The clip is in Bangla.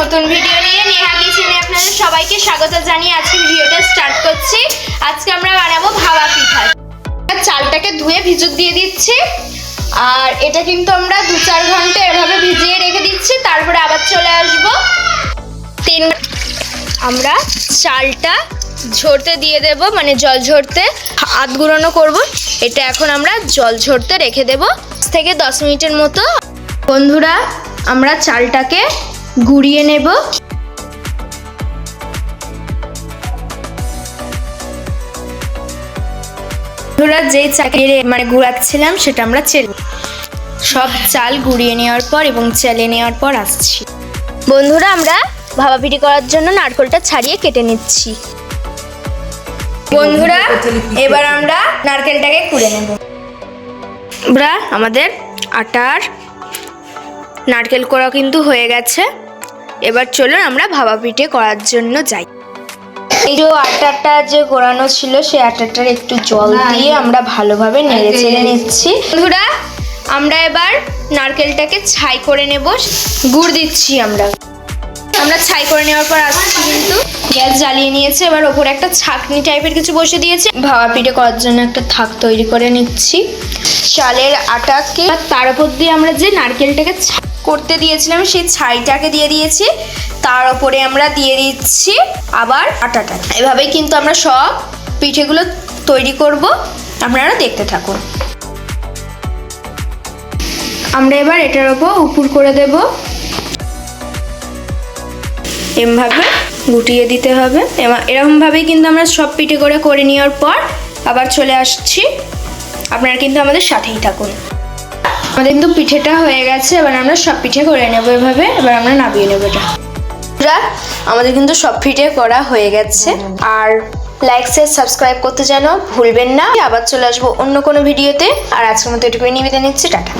নতুন ভিডিও নিয়ে নেহা কিচেনে আপনাদের সবাইকে স্বাগত জানিয়ে আজকে ভিডিওটা স্টার্ট করছি। আজকে আমরা বানাবো ভাবা পিঠা। চালটাকে ধুয়ে ভিজুক দিয়ে দিচ্ছি। আর এটা কিন্তু আমরা দু চার ঘণ্টা এভাবে ভিজিয়ে রেখে দিচ্ছি, তারপরে আবার চলে আসব। তিন আমরা চালটা ঝরতে দিয়ে দেব মানে জল ঝরতে। হাত গুঁড়োনো করব, এটা এখন আমরা জল ঝরতে রেখে দেব। থেকে দশ মিনিটের মতো। বন্ধুরা, আমরা চালটাকে গুঁড়িয়ে নেব। বন্ধুরা যেই চাকে মানে গুড়াচ্ছিলাম, সেটা আমরা চেলে সব চাল গুঁড়িয়ে নেওয়ার পর এবং চেলে নেওয়ার পর আসছি। বন্ধুরা, আমরা ভাবা করার জন্য নারকেলটা ছাড়িয়ে কেটে নিচ্ছি। বন্ধুরা, এবার আমরা নারকেলটাকে কুড়ে নেব। আমরা আমাদের আটার নারকেল করা কিন্তু হয়ে গেছে। এবার চলুন আমরা ভাবা পিঠে করার জন্য যাই। এই যে আটাটা যে গোড়ানো ছিল সেই আটাটার একটু জল দিয়ে আমরা ভালোভাবে নেড়ে চেড়ে নিচ্ছি। বন্ধুরা আমরা এবার নারকেলটাকে ছাই করে নেব। গুড় দিচ্ছি আমরা। আমরা ছাই করে নেওয়ার পর আসছি কিন্তু। গ্যাস জ্বালিয়ে নিয়েছে। এবার ওপরে একটা ছাকনি টাইপের কিছু বসে দিয়েছে। ভাবা পিঠে করার জন্য একটা থাক তৈরি করে নিচ্ছি। চালের আটাকে তার উপর দিয়ে আমরা যে নারকেলটাকে করতে দিয়েছিলাম, সেই ছাইটাকে দিয়ে দিয়েছি। তার উপরে আমরা দিয়ে দিচ্ছি আবার আটাটা। এভাবেই কিন্তু আমরা সব পিঠেগুলো তৈরি করব। আপনারা দেখতে থাকুন। আমরা এবার এটার উপর উপুর করে দেব। এমভাবে গুটিয়ে দিতে হবে। এরকমভাবেই কিন্তু আমরা সব পিঠে করে করে নেওয়ার পর আবার চলে আসছি। আপনারা কিন্তু আমাদের সাথেই থাকুন। আমাদের কিন্তু পিঠেটা হয়ে গেছে, এবার আমরা সব পিঠে করে নেব এভাবে, এবার আমরা নামিয়ে নেব এটা। আমাদের কিন্তু সব পিঠে করা হয়ে গেছে, আর লাইক শেয়ার সাবস্ক্রাইব করতে যেন ভুলবেন না। আবার চলে আসব অন্য কোনো ভিডিওতে আর আজকের মতো এটুকুই নিবেদন নিচ্ছি, টাটা।